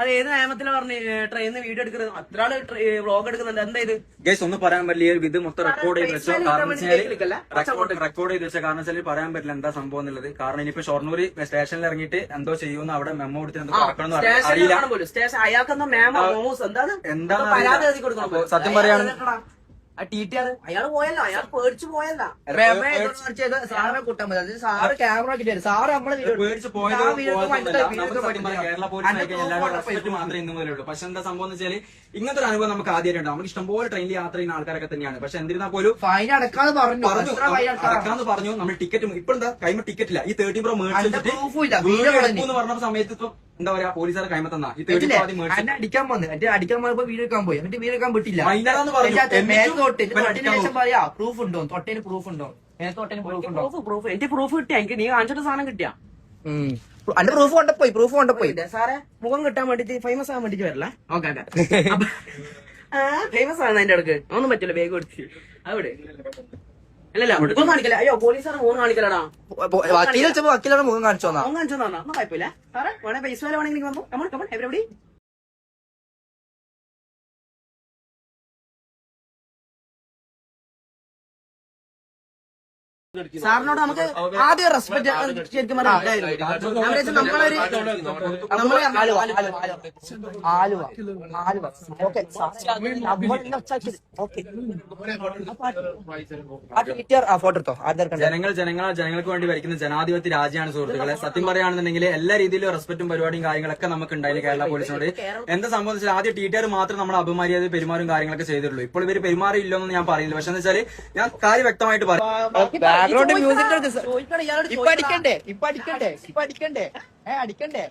അത് ഏത് നിയമത്തിലാ പറഞ്ഞ് ട്രെയിനിന്ന് വീഡിയോ എടുക്കുന്നത്? അത്ര ആൾ വ്ളോഗ് എടുക്കുന്നുണ്ട്. എന്താ ഇത്? ഗൈസ് ഒന്നും പറയാൻ പറ്റില്ല. ഈ ഇത് മൊത്തം റെക്കോർഡ് ചെയ്ത് വെച്ചോ കാരണം വെച്ചാൽ റെക്കോർഡ് റെക്കോർഡ് ചെയ്ത് വെച്ച കാരണം വെച്ചാൽ പറയാൻ പറ്റില്ല എന്താ സംഭവം എന്നുള്ളത്. കാരണം ഇനിയിപ്പോ ഷൊർണൂരി സ്റ്റേഷനിൽ ഇറങ്ങിയിട്ട് എന്തോ ചെയ്യുമെന്ന് അവിടെ മെമ്മോ കൊടുത്തിട്ട് എന്തോ അറിയില്ല. എഴുതി സത്യം പറയാണ്. ആ ടി ടി അത് അയാൾ പോയല്ല. അയാൾ പേടിച്ചു പോയല്ല. സാറിനെ കൂട്ടാൻ മതി അത് സാറ് ക്യാമറ ആക്കിട്ട് വരും സാറ് നമ്മളെ പേടിച്ച് പോയത് കേരള പോലീസ് മാത്രമേ ഇന്ന് മുതലേ ഉള്ളൂ പക്ഷെ എന്താ സംഭവം എന്ന് വെച്ചാൽ ഇങ്ങനത്തെ ഒരു അനുഭവം നമുക്ക് ആദ്യമായിട്ടുണ്ട് നമുക്ക് ഇഷ്ടംപോലെ ട്രെയിനിൽ യാത്ര ചെയ്യുന്ന ആൾക്കാരൊക്കെ തന്നെയാണ്. പക്ഷെ എന്നിരുന്നാൽ പോലും ഫൈൻ അടക്കാന്ന് പറഞ്ഞു. അടക്കാന്ന് പറഞ്ഞു. നമ്മൾ ടിക്കറ്റ് ഇപ്പൊ എന്താ കൈമ ടിക്കറ്റ് ഇല്ല. ഈ തേർട്ടി പ്രോ മേടിച്ചിട്ട് പറഞ്ഞ സമയത്ത് ഇപ്പൊ എന്താ പറയാ പോലീസുകാർ കൈമത്തന്ന. തന്ന ഈ? മേടിച്ചു. എന്നെ അടിക്കാൻ വന്ന്. എന്റെ അടിക്കാൻ പോയപ്പോ വീഡിയോ എടുക്കാൻ പോയി. എന്നിട്ട് വീഡിയോ എടുക്കാൻ പറ്റില്ല മൈനറാന്ന് പറഞ്ഞു. എന്നിട്ട് തൊട്ടിന് ശേഷം പറയാ പ്രൂഫ് ഉണ്ടോ? തൊട്ടേന് പ്രൂഫ് ഉണ്ടോ? എന്റെ തൊട്ടേന് പ്രൂഫ് ഉണ്ടോ? പ്രൂഫ് പ്രൂഫ് എനിക്ക് പ്രൂഫ് കിട്ടിയ. എനിക്ക് നീ കാണിച്ചിട്ട് സാധനം കിട്ടിയ. അന്റെ പ്രൂഫ് കൊണ്ടപ്പോയി പ്രൂഫ് കൊണ്ടപ്പോയി സാറേ മുഖം കിട്ടാൻ വേണ്ടി ഫേമസ് ആവാൻ വേണ്ടിട്ട് വരല ഓക്കെ ഫേമസ് ആണ് അതിന്റെ അടുക്ക് ഒന്നും പറ്റില്ല വേഗം എടുത്ത്. അവിടെ. അല്ലല്ല മുഖം കാണിക്കല അയ്യോ പോലീസ് മുഖം കാണിക്കലടാ. വക്കീൽ വെച്ചപ്പോ വക്കീലാണ് മുഖം കാണിച്ചോന്നാ. മുഖം കാണിച്ചോന്നാ. ഒന്നും കുഴപ്പമില്ല. സാറേ വേണേ പൈസ വേണമെങ്കിൽ വന്നു? കമൺ കമൺ എവിടെ സാറിനോട് നമുക്ക് ആദ്യം റെസ്പെക്ട് ശരിക്കും നമ്മളൊരു നമ്മളെ ആലുവ ആലുവ ഓക്കെ ഫോട്ടോ എടുത്തോ. ജനങ്ങൾ ജനങ്ങൾ ജനങ്ങൾക്ക് വേണ്ടി ഭരിക്കുന്ന ജനാധിപത്യ രാജ്യമാണ് സുഹൃത്തുക്കളെ. സത്യം പറയുകയാണെന്നുണ്ടെങ്കിൽ എല്ലാ രീതിയിലും റെസ്പെക്റ്റും പരിപാടിയും കാര്യങ്ങളൊക്കെ നമുക്ക് ഉണ്ടായിരുന്നു കേരള പോലീസിനോട്. എന്താ സംബന്ധിച്ചാൽ ആദ്യം ടി ടി ആർ മാത്രം നമ്മൾ അപമര്യാദ പെരുമാറും കാര്യങ്ങളൊക്കെ ചെയ്തിട്ടുള്ളൂ. ഇപ്പോൾ ഇവർ പെരുമാറിയില്ലെന്ന് ഞാൻ പറയുന്നില്ല. പക്ഷെ എന്താ വെച്ചാൽ ഞാൻ കാര്യം വ്യക്തമായിട്ട് പറയും ബാക്ക്ഗ്രൗണ്ട് മ്യൂസിക് ഇപ്പൊ അടിക്കണ്ടേ? ഇപ്പൊ അടിക്കണ്ടേ? ഇപ്പൊ അടിക്കണ്ടേ? ഏ അടിക്കണ്ടേ?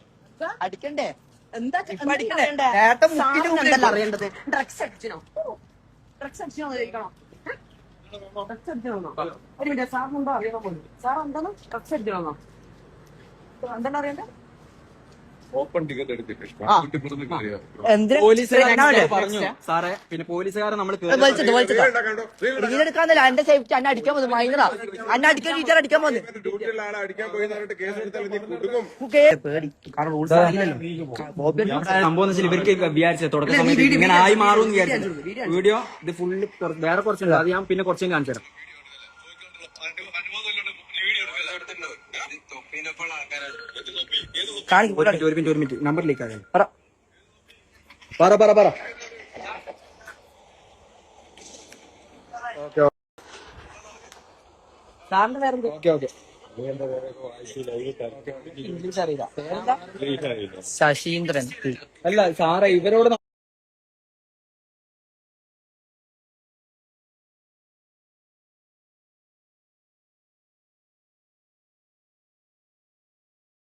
അടിക്കണ്ടേ? എന്താ ഇപ്പൊ അടിക്കണ്ടേ? ഏട്ടൻ മുക്കിന്റെ എന്തല്ല അറിയേണ്ടത്. ഡ്രഗ്സ് അടിച്ചിനോ ഡ്രഗ്സ് അടിച്ചിനോ എന്ന് ചോദിക്കണോ. ഡ്രഗ്സ് അടിച്ചിനോ ഒരു മിനിറ്റ് സാറിനുണ്ടോ അറിയണം സാർ എന്താണ് ഡ്രഗ്സ് അടിച്ചിനോ എന്താണ് അറിയണ്ടേ ഓപ്പൺ ടിക്കറ്റ് എടുത്തിട്ട് സാറേ പിന്നെ പോലീസുകാരെ നമ്മൾ എടുക്കാന്നല്ല എന്റെ സേഫ്റ്റി അന്നെ അടിക്കാൻ പോകുന്നു മൈനറാ. അന്നെ അടിക്കാൻ ടീച്ചർ അടിക്കാൻ സംഭവം എന്ന് വെച്ചാൽ ഇവർക്ക് വിചാരിച്ചത് തുടക്ക സമയത്ത് ഇങ്ങനെ ആയി മാറും വീഡിയോ ഇത് ഫുള്ള് വേറെ കുറച്ചുണ്ട് അത് ഞാൻ പിന്നെ കുറച്ചും കാണിച്ചു തരാം ഒരു മിനിറ്റ് ഒരു മിനിറ്റ് ആകാം പറ. പറ ശശീന്ദ്രൻ. അല്ല സാറേ ഇവരോട്